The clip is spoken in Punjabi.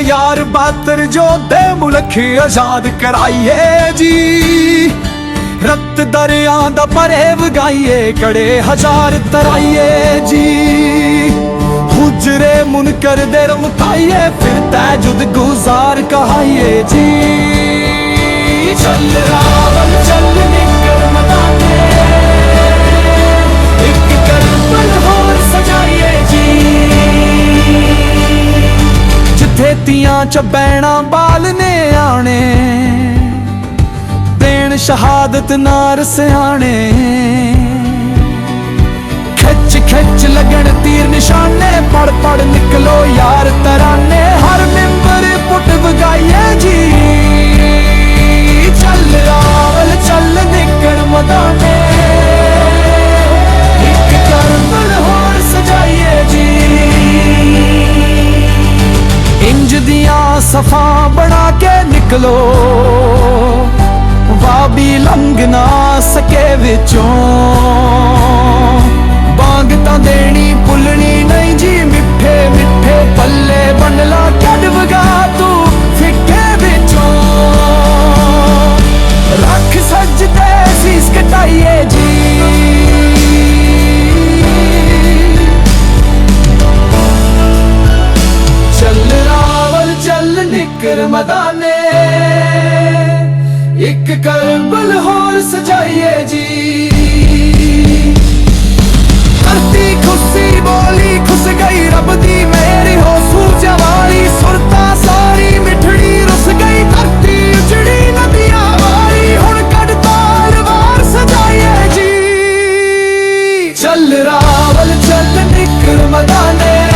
ਯਾਰ ਬਾਤਰ ਜੋਦੇ ਆਜ਼ਾਦ ਕਰਾਈਏ ਜੀ। ਰਤ ਦਰਿਆ ਦਾ ਪਰੇ ਵਗਾਈਏ ਕੜੇ ਹਜ਼ਾਰ ਤਰਾਈਏ ਜੀ। ਹੁਜਰੇ ਮੁਨਕਰ ਦੇ ਰਮਤਾਈਏ, ਫਿਰ ਤੈ ਜੁਦ ਗੁਜ਼ਾਰ ਕਹਾਈਏ ਜੀ। ਚੱਲ ਰਾਵਲ ਚੱਲ ਨਿਕਲ ਮਦਾਨੇ ਇੱਕ ਕਰਬਲ ਹੋਰ ਸਜਾਈਏ ਜੀ ਜਿੱਥੇ ਤੀਆਂ ਚ ਬੈਣਾ ਬਾਲ ਨੇ ਆਣੇ ਦੇਣ ਸ਼ਹਾਦਤ ਨਾਰ ਸਿਆਣੇ। ਖਿੱਚ ਖਿੱਚ ਲੱਗਣ, ਤੀਰ ਨਿਸ਼ਾਨੇ ਪੜ ਪੜ ਨਿਕਲੋ ਯਾਰ ਸਫਾ ਬਣਾ ਕੇ ਨਿਕਲੋ। ਵਾਬੀ ਲੰਘ ਨਾ ਸਕੇ ਵਿੱਚੋਂ। ਚੱਲ ਨਿਕਰ ਮਦਾਨੇ। ਇੱਕ ਕਰਬਲ ਹੋਰ ਸਜਾਈਏ ਜੀ। ਧਰਤੀ ਖੁੱਸੀ, ਬੋਲੀ ਖੁੱਸ ਗਈ ਰੱਬ ਦੀ ਮੇਰੀ ਹੋ ਸੂਰਜਾਂ ਵਾਲੀ, ਸੁਰਤਾ ਸਾਰੀ ਮਿੱਠੜੀ, ਰੁੱਸ ਗਈ ਧਰਤੀ, ਉਜੜੀ ਨਦੀਆਂ ਵਾਲੀ। ਹੁਣ ਕੱਢ ਤਾਲਵਾਰ ਸਜਾਈਏ ਜੀ। ਚੱਲ ਰਾਵਲ, ਚੱਲ ਨਿਕਰ ਮਦਾਨੇ।